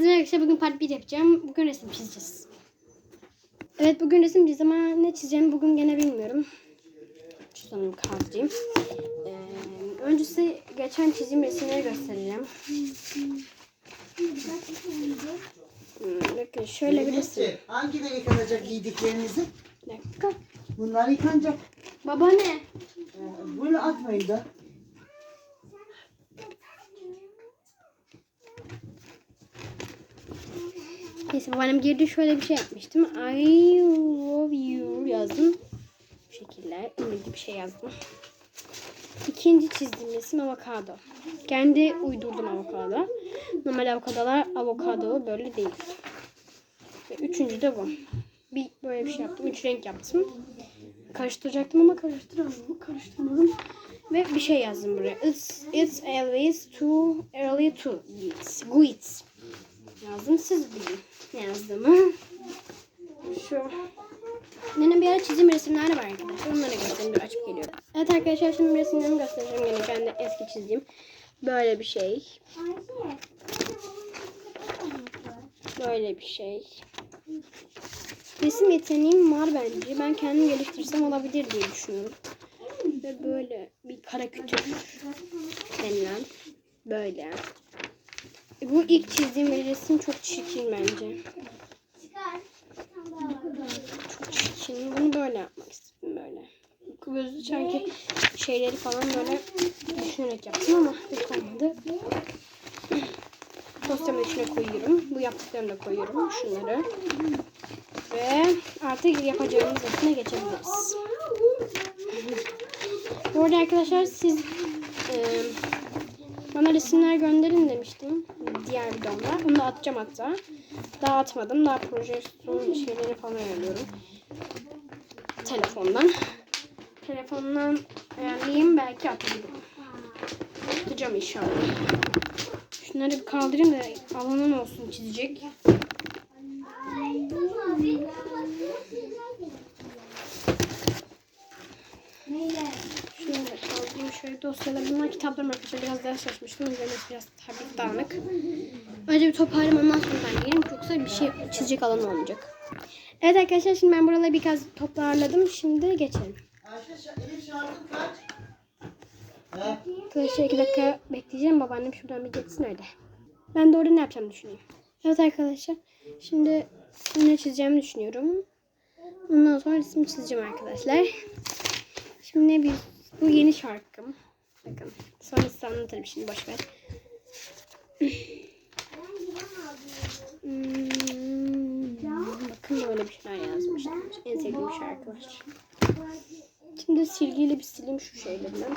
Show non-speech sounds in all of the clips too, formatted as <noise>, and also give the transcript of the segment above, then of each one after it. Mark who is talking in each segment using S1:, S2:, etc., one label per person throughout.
S1: Arkadaşlar bugün part 1 yapacağım. Bugün resim çizeceğiz. Evet bugün resim çizeceğiz ama ne çizeceğimi bugün gene bilmiyorum. Şu sanırım kaldırayım. Ee, önce size geçen çizdiğim resimleri göstereceğim. Hmm, bakın şöyle bir resim.
S2: Hangileri yıkanacak giydiklerinizi?
S1: Bir dakika.
S2: Bunlar yıkanacak.
S1: Baba ne?
S2: Ee, Böyle atmayın da.
S1: Neyse babaannem girdi şöyle bir şey yapmıştım. I love you yazdım. Bu şekilde İngilizce bir şey yazdım. İkinci çizdiğim resim avokado. Kendi uydurdum avokado. Normal avokadolar avokado böyle değil. Ve üçüncü de bu. Bir böyle bir şey yaptım. Üç renk yaptım. Karıştıracaktım ama karıştıramadım. Karıştırmadım. Ve bir şey yazdım buraya. It's, it's always too early to eat. Guit yazdım. Siz bilin ne yazdığımı. Şu. Benim bir ara çizim resimler var arkadaşlar. Onları göstereyim. Dur açıp geliyorum. Evet arkadaşlar şimdi resimlerimi göstereceğim. Yine kendi eski çizdiğim. Böyle bir şey. Böyle bir şey. Resim yeteneğim var bence. Ben kendim geliştirsem olabilir diye düşünüyorum. Ve böyle bir kara kütük denilen. Böyle. Bu ilk çizdiğim resim çok çirkin bence. Çok çirkin. Bunu böyle yapmak istedim böyle. Gözü sanki şeyleri falan böyle düşünerek yaptım ama olmadı. Dosyamın içine koyuyorum. Bu yaptıklarımı da koyuyorum. Şunları. Ve artık yapacağımız resme geçebiliriz. Bu arada arkadaşlar siz e, bana resimler gönderin demiştim diğer videomda. Onu da atacağım hatta. Daha atmadım. Daha projeksiyon şeyleri falan ayarlıyorum. Telefondan. Telefondan ayarlayayım belki atabilirim. Atacağım inşallah. Şunları bir kaldırayım da alanım olsun çizecek. Şöyle kaldırayım şöyle dosyalar. Bunlar kitaplarım arkadaşlar biraz daha şaşmıştım. Üzerine biraz tabii dağınık. Önce bir toparlayayım ondan sonra ben geleyim. Yoksa bir şey çizecek alan olmayacak. Evet arkadaşlar şimdi ben buraları birkaç toparladım. Şimdi geçelim. Arkadaşlar iki dakika bekleyeceğim. Babaannem şuradan bir geçsin öyle. Ben de orada ne yapacağımı düşüneyim. Evet arkadaşlar. Şimdi ne çizeceğimi düşünüyorum. Ondan sonra resim çizeceğim arkadaşlar. Şimdi bir bu yeni şarkım. Bakın. Sonra size anlatırım şimdi boş ver. Hmm, bakın böyle bir şeyler yazmıştım. En sevdiğim şarkılar. Şimdi silgiyle bir sileyim şu şeylerden.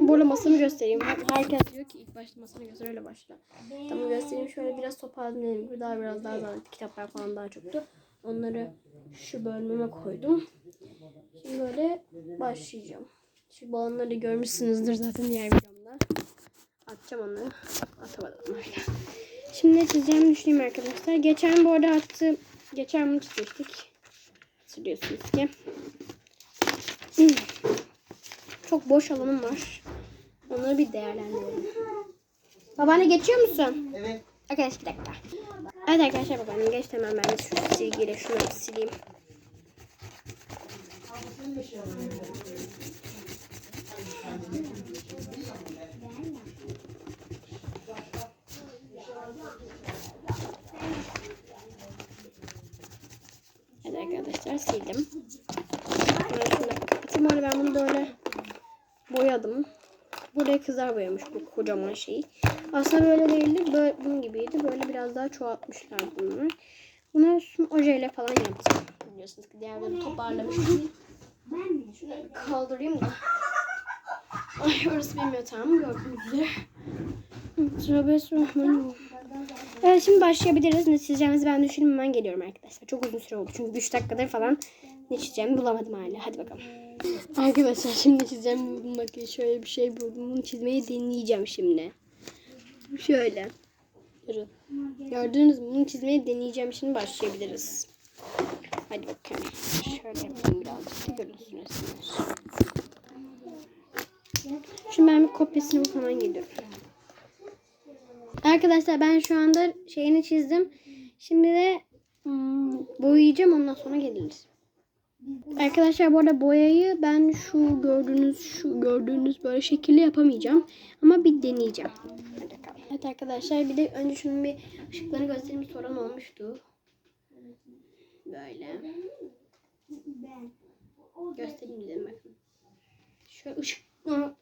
S1: Bu arada masamı göstereyim. Herkes diyor ki ilk başta masanı göster öyle başla. Tamam göstereyim. Şöyle biraz. Dediğim gibi daha biraz daha daha kitaplar falan daha çoktu. Onları şu bölmeme koydum. Şimdi böyle başlayacağım. Şu balonları görmüşsünüzdür zaten diğer videomda. Atacağım onları. Atamadım hala. Şimdi ne çizeceğimi düşüneyim arkadaşlar. Geçen bu arada attı. Geçen bunu çizmiştik. Hatırlıyorsunuz ki. Çok boş alanım var. Onları bir değerlendirelim. Babaanne geçiyor musun?
S2: Evet.
S1: Arkadaş bir dakika. Evet arkadaşlar babaannem geçti hemen ben de şu silgiyle şunu sileyim. Evet arkadaşlar sildim. Öyle ben bunu böyle boyadım. Buraya kızar boyamış bu kocaman şeyi. Aslında böyle değildi. Böyle, bunun gibiydi. Böyle biraz daha çoğaltmışlar bunları. Bunu ojeyle falan yaptım. Biliyorsunuz ki diğer bölümü toparlamıştım. Bir kaldırayım da. Ay orası benim yatağım gördüğünüz üzere. Tövbe estağfurullah. Evet şimdi başlayabiliriz. Ne çizeceğimizi ben düşündüm. Ben geliyorum arkadaşlar. Çok uzun süre oldu. Çünkü 3 dakikadır falan ne çizeceğimi bulamadım hala. Hadi bakalım. Arkadaşlar şimdi çizeceğim. Bakın şöyle bir şey buldum. Bunu çizmeyi deneyeceğim şimdi. Şöyle. Durun. Gördünüz mü? Bunu çizmeyi deneyeceğim. Şimdi başlayabiliriz. Hadi bakalım. Şöyle yapayım birazcık da. Şimdi ben bir kopyasını falan geliyorum. Arkadaşlar ben şu anda şeyini çizdim. Şimdi de hmm, boyayacağım ondan sonra geliriz. Arkadaşlar bu arada boyayı ben şu gördüğünüz şu gördüğünüz böyle şekilde yapamayacağım. Ama bir deneyeceğim. Evet arkadaşlar bir de önce şunun bir ışıklarını göstereyim bir soran olmuştu. Böyle. Göstereyim dedim bakın. Şöyle ışık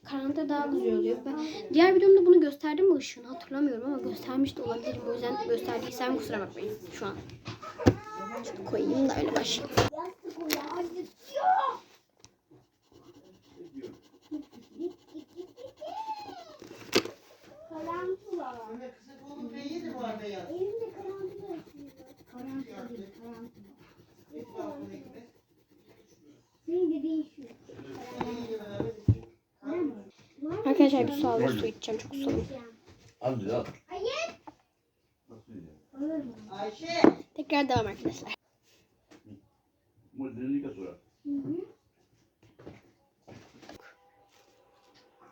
S1: karanlıkta daha güzel oluyor. Ben diğer videomda bunu gösterdim mi ışığını hatırlamıyorum ama göstermiş de olabilirim. O yüzden gösterdiysem kusura bakmayın şu an. Şunu koyayım da öyle başlayayım.
S2: Anne kızı
S1: Arkadaşlar bir su aldım su içeceğim çok susadım.
S3: Al al.
S2: Ayşe.
S1: Tekrar devam arkadaşlar.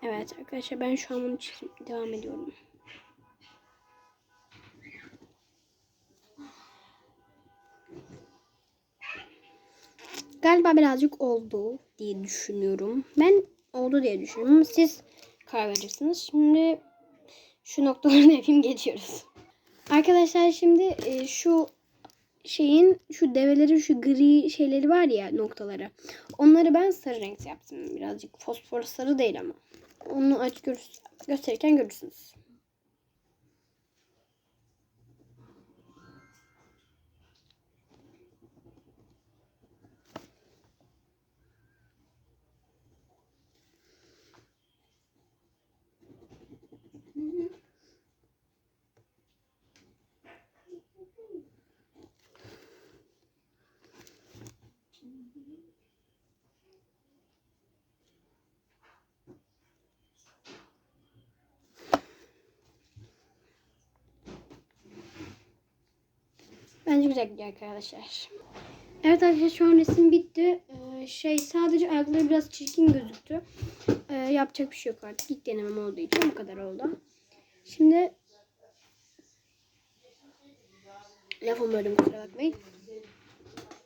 S1: Evet arkadaşlar ben şu an bunu çizim devam ediyorum. Galiba birazcık oldu diye düşünüyorum. Ben oldu diye düşünüyorum. Siz karar vereceksiniz. Şimdi şu noktalarını yapayım <laughs> geçiyoruz. Arkadaşlar şimdi e, şu şeyin şu develerin şu gri şeyleri var ya noktaları. Onları ben sarı renk yaptım. Birazcık fosfor sarı değil ama. Onu aç gör gösterirken görürsünüz. Bence güzel gidiyor arkadaşlar. Evet arkadaşlar şu an resim bitti. Ee, şey sadece ayakları biraz çirkin gözüktü. Ee, yapacak bir şey yok artık. İlk denemem olduğu için bu kadar oldu. Şimdi lafımı böldüm kusura bakmayın.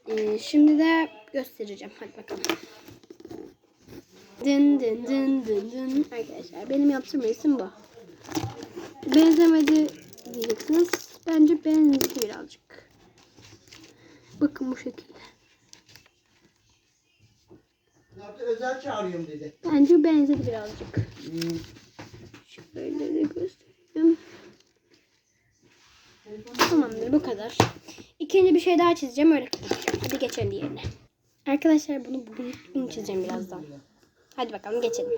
S1: Ee, şimdi de göstereceğim. Hadi bakalım. Dın dın dın dın dın. Arkadaşlar benim yaptığım resim bu. Benzemedi diyeceksiniz. Bence benziyor birazcık. Bakın bu şekilde.
S2: Ne yaptı? Özel çağırıyorum dedi.
S1: Bence benzedi birazcık.
S2: Hmm.
S1: Şöyle de göstereyim. Tamamdır bu kadar. İkinci bir şey daha çizeceğim öyle kapatacağım. Hadi geçelim diğerine. Arkadaşlar bunu bugün bunu çizeceğim birazdan. Hadi bakalım geçelim.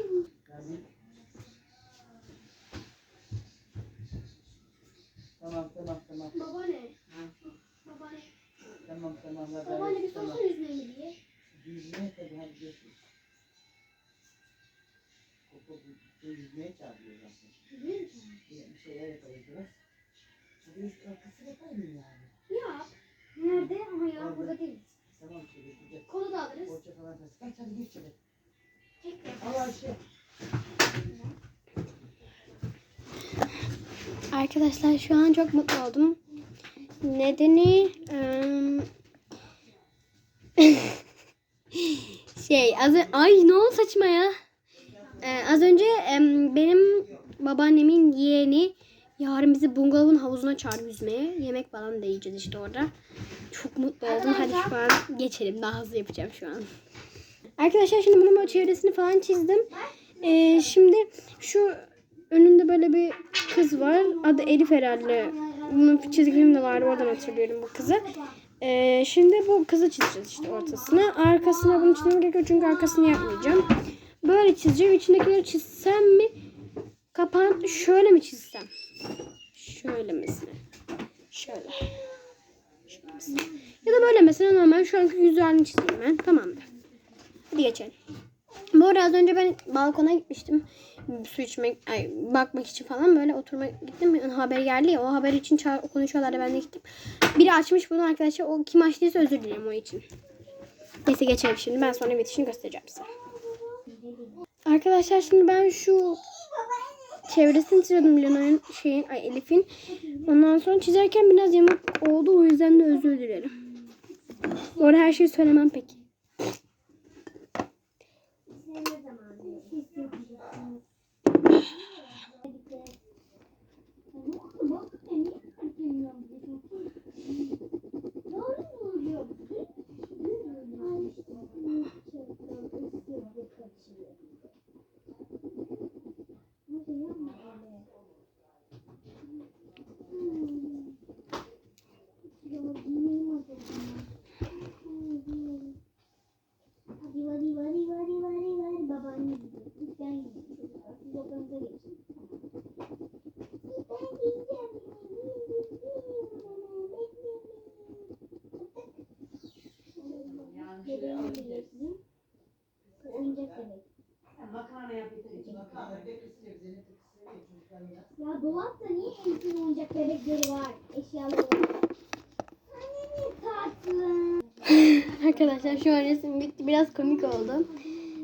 S2: Tamam tamam yüzmeye çağırıyor zaten. Bir bir şeyler yaparız biraz. Hadi üst arkası yapalım yani.
S1: Ya. Nerede? Ama ya burada değil.
S2: Tamam şöyle güzel.
S1: Kolu da alırız.
S2: Borça falan taşı. Kaç hadi geç şöyle. Al Ayşe.
S1: Arkadaşlar şu an çok mutlu oldum. Nedeni <laughs> şey az ay ne oldu saçma ya. Ee, az önce em, benim babaannemin yeğeni yarın bizi bungalovun havuzuna çağırdı yüzmeye. Yemek falan da yiyeceğiz işte orada. Çok mutlu oldum. Hadi şu an geçelim. Daha hızlı yapacağım şu an. Arkadaşlar şimdi bunun böyle çevresini falan çizdim. Ee, şimdi şu önünde böyle bir kız var. Adı Elif herhalde. Bunun çizgilerim de vardı. Oradan hatırlıyorum bu kızı. Ee, şimdi bu kızı çizeceğiz işte ortasına. Arkasına bunu çizmem gerekiyor çünkü arkasını yapmayacağım. Böyle çizeceğim. İçindekileri çizsem mi? Kapağını şöyle mi çizsem? Şöyle mesela. Şöyle. Şöyle mesela. Ya da böyle mesela normal şu anki yüz halini çizeyim ben. Tamamdır. Hadi geçelim. Bu arada az önce ben balkona gitmiştim. Su içmek, ay, bakmak için falan böyle oturmak gittim. Haber geldi ya o haber için konuşuyorlardı ben de gittim. Biri açmış bunu arkadaşlar. O kim açtıysa özür dilerim o için. Neyse geçelim şimdi. Ben sonra bitişini göstereceğim size. Arkadaşlar şimdi ben şu çevresini çiziyordum Leona'nın şeyin ay Elif'in. Ondan sonra çizerken biraz yamuk oldu o yüzden de özür dilerim. Bu arada her şeyi söylemem peki.
S2: Ya.
S3: Dolapta niye elbiseli oyuncak bebekleri var? Eşyaları. <laughs>
S1: Arkadaşlar şu an resim bitti. Biraz komik oldu.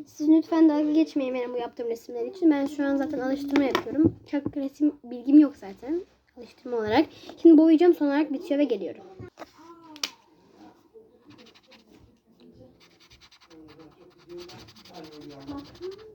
S1: Siz lütfen dalga geçmeyin benim bu yaptığım resimler için. Ben şu an zaten alıştırma yapıyorum. Çok resim bilgim yok zaten. Alıştırma olarak. Şimdi boyayacağım son olarak bitiyor ve geliyorum.
S3: Mayo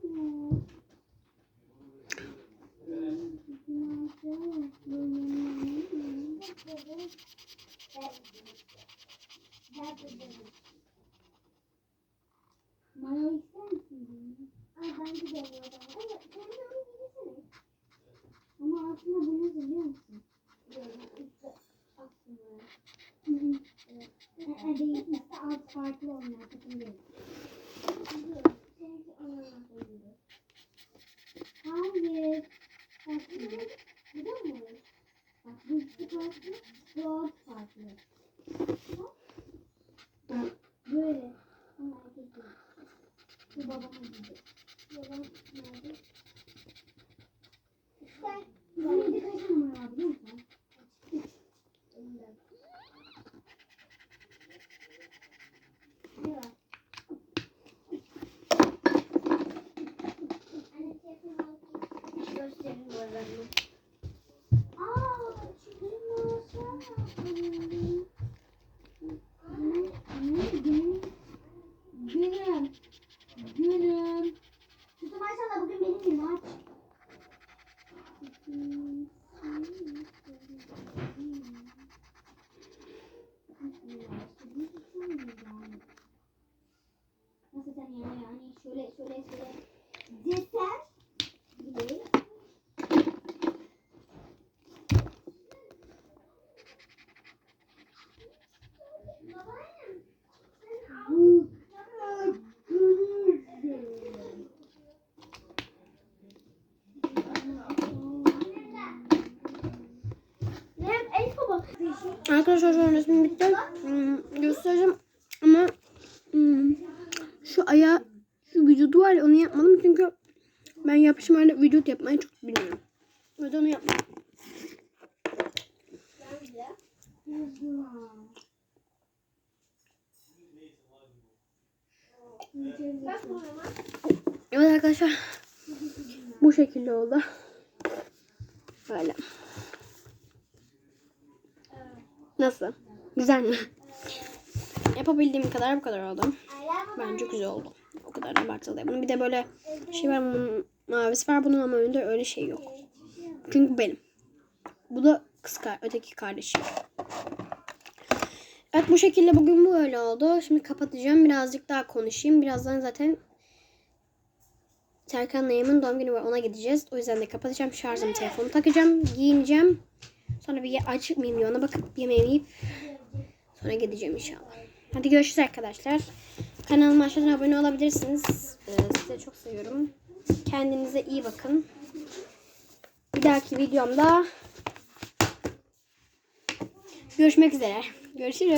S3: Топленое потребление.
S1: Arkadaşlar şu an resmim bitti. Hmm, göstereceğim ama hmm, şu ayağı şu vücudu var ya onu yapmadım çünkü ben yapışmayla vücut yapmayı çok bilmiyorum. Yüzden onu yapmadım. Evet arkadaşlar bu şekilde oldu. Böyle. Nasıl? Güzel mi? Yapabildiğim kadar bu kadar oldu. Bence güzel oldu. O kadar abartılı değil. Bunun bir de böyle şey var bunun mavisi var bunun ama önünde öyle şey yok. Çünkü benim. Bu da kız öteki kardeşim. Evet bu şekilde bugün bu öyle oldu. Şimdi kapatacağım. Birazcık daha konuşayım. Birazdan zaten Serkan Nayım'ın doğum günü var. Ona gideceğiz. O yüzden de kapatacağım. Şarjımı telefonu takacağım. Giyineceğim. Sonra bir açık mıyım ona bakıp yemeğimi yiyip sonra gideceğim inşallah. Hadi görüşürüz arkadaşlar. Kanalıma aşağıdan abone olabilirsiniz. Ee, sizi çok seviyorum. Kendinize iyi bakın. Bir dahaki videomda görüşmek üzere. Görüşürüz.